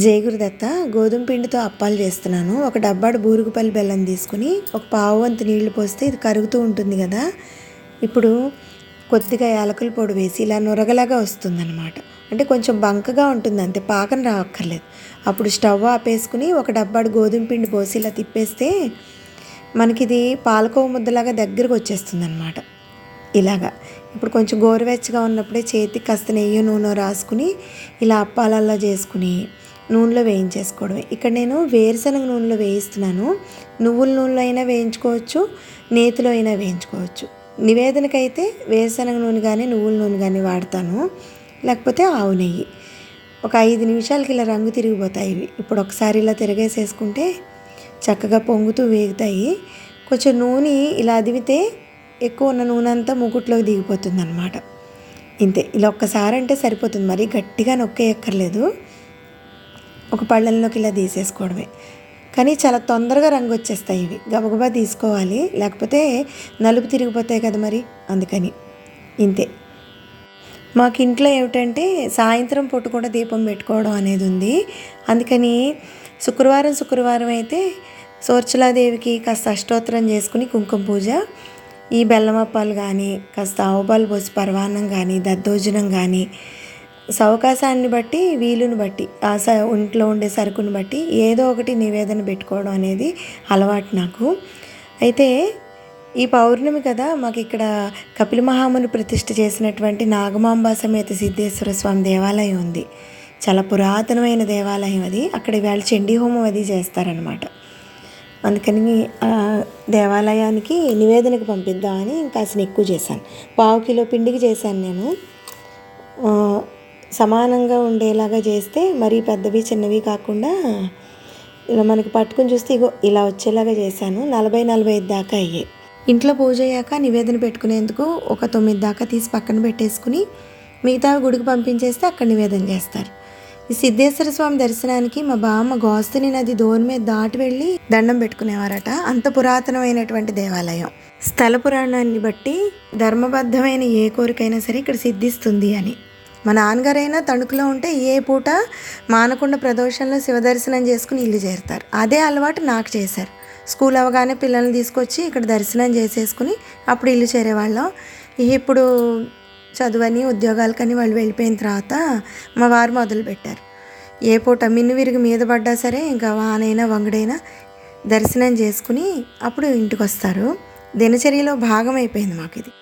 జయగురుదత్త గోధుమ పిండితో అప్పాలు చేస్తున్నాను. ఒక డబ్బాడు బూరుగుపల్లి బెల్లం తీసుకుని ఒక పావు వంతు నీళ్ళు పోస్తే ఇది కరుగుతూ ఉంటుంది కదా. ఇప్పుడు కొద్దిగా యాలకుల పొడి వేసి ఇలా నురగలాగా వస్తుందన్నమాట. అంటే కొంచెం బంకగా ఉంటుంది అంతే పాకం రావక్కర్లేదు. అప్పుడు స్టవ్ ఆపేసుకుని ఒక డబ్బాడు గోధుమ పిండి పోసి ఇలా తిప్పేస్తే మనకి ఇది పాలకోవ ముద్దలాగా దగ్గరకు వచ్చేస్తుంది అనమాట ఇలాగా. ఇప్పుడు కొంచెం గోరువెచ్చగా ఉన్నప్పుడే చేతికి కాస్త నెయ్యి నూనె రాసుకుని ఇలా అప్పాలల్లా చేసుకుని నూనెలో వేయించేసుకోవడమే. ఇక్కడ నేను వేరుశనగ నూనెలో వేయిస్తున్నాను. నువ్వుల నూనెలో అయినా వేయించుకోవచ్చు నేతిలో అయినా వేయించుకోవచ్చు. నివేదనకైతే వేరుశనగ నూనె కానీ నువ్వుల నూనె కానీ వాడతాను. లేకపోతే ఆవు నెయ్యి. ఒక ఐదు నిమిషాలకి ఇలా రంగు తిరిగిపోతాయి. ఇవి ఇప్పుడు ఒకసారి ఇలా తిరగేసేసుకుంటే చక్కగా పొంగుతూ వేగుతాయి. కొంచెం నూనె ఇలా అదివితే ఎక్కువ ఉన్న నూనె అంతా మూకుట్లోకి దిగిపోతుంది అనమాట ఇంతే. ఇలా ఒక్కసారి అంటే సరిపోతుంది. మరి గట్టిగా నొక్కేయక్కర్లేదు. ఒక పళ్ళల్లోకి ఇలా తీసేసుకోవడమే. కానీ చాలా తొందరగా రంగు వచ్చేస్తాయి ఇవి. గబగబా తీసుకోవాలి. లేకపోతే నలుపు తిరిగిపోతాయి కదా మరి? అందుకని. ఇంతే. మాకు ఇంట్లో ఏమిటంటే సాయంత్రం పూట కూడా దీపం పెట్టుకోవడం అనేది ఉంది. అందుకని శుక్రవారం శుక్రవారం అయితే సోర్చలాదేవికి కాస్త అష్టోత్తరం చేసుకుని కుంకుమ పూజ ఈ బెల్లమప్పాలు కానీ కాస్త ఆవుపాలు పోసి పరవాన్నం కానీ దద్దోజనం కానీ సవకాశాన్ని బట్టి వీలుని బట్టి ఆ స ఇంట్లో ఉండే సరుకుని బట్టి ఏదో ఒకటి నివేదన పెట్టుకోవడం అనేది అలవాటు నాకు. అయితే ఈ పౌర్ణమి కదా మాకు ఇక్కడ కపిల మహాముని ప్రతిష్ఠ చేసినటువంటి నాగమాంబ సమేత సిద్ధేశ్వర స్వామి దేవాలయం ఉంది. చాలా పురాతనమైన దేవాలయం అది. అక్కడ వాళ్ళు చండీ హోమం అది చేస్తారనమాట అందుకని దేవాలయానికి నివేదనకు పంపిద్దామని కాసిన ఎక్కువ చేశాను. పావు కిలో పిండికి చేశాను నేను. సమానంగా ఉండేలాగా చేస్తే మరీ పెద్దవి చిన్నవి కాకుండా ఇలా మనకి పట్టుకుని చూస్తే ఇగో ఇలా వచ్చేలాగా చేశాను. నలభై నలభై ఐదు దాకా అయ్యాయి. ఇంట్లో పూజ అయ్యాక నివేదన పెట్టుకునేందుకు ఒక తొమ్మిది దాకా తీసి పక్కన పెట్టేసుకుని మిగతా గుడికి పంపించేస్తే అక్కడ నివేదన చేస్తారు. ఈ సిద్ధేశ్వర స్వామి దర్శనానికి మా బామ్మ గోస్తుని నది దోని మీద దాటి వెళ్ళి దండం పెట్టుకునేవారట. అంత పురాతనమైనటువంటి దేవాలయం. స్థల పురాణాన్ని బట్టి ధర్మబద్ధమైన ఏ కోరికైనా సరే ఇక్కడ సిద్ధిస్తుంది అని. మా నాన్నగారైనా తణుకులో ఉంటే ఏ పూట మానకొండ ప్రదోషంలో శివదర్శనం చేసుకుని ఇల్లు చేరుతారు. అదే అలవాటు నాకు చేశారు. స్కూల్ అవగానే పిల్లల్ని తీసుకొచ్చి ఇక్కడ దర్శనం చేసేసుకుని అప్పుడు ఇల్లు చేరేవాళ్ళం. ఇప్పుడు చదువని ఉద్యోగాలకని వాళ్ళు వెళ్ళిపోయిన తర్వాత మా వారు మొదలుపెట్టారు ఏ పూట మిన్ను విరిగి మీద పడ్డా సరే ఇంకా వానైనా వంగడైనా దర్శనం చేసుకుని అప్పుడు ఇంటికి వస్తారు దినచర్యలో భాగం అయిపోయింది మాకు ఇది.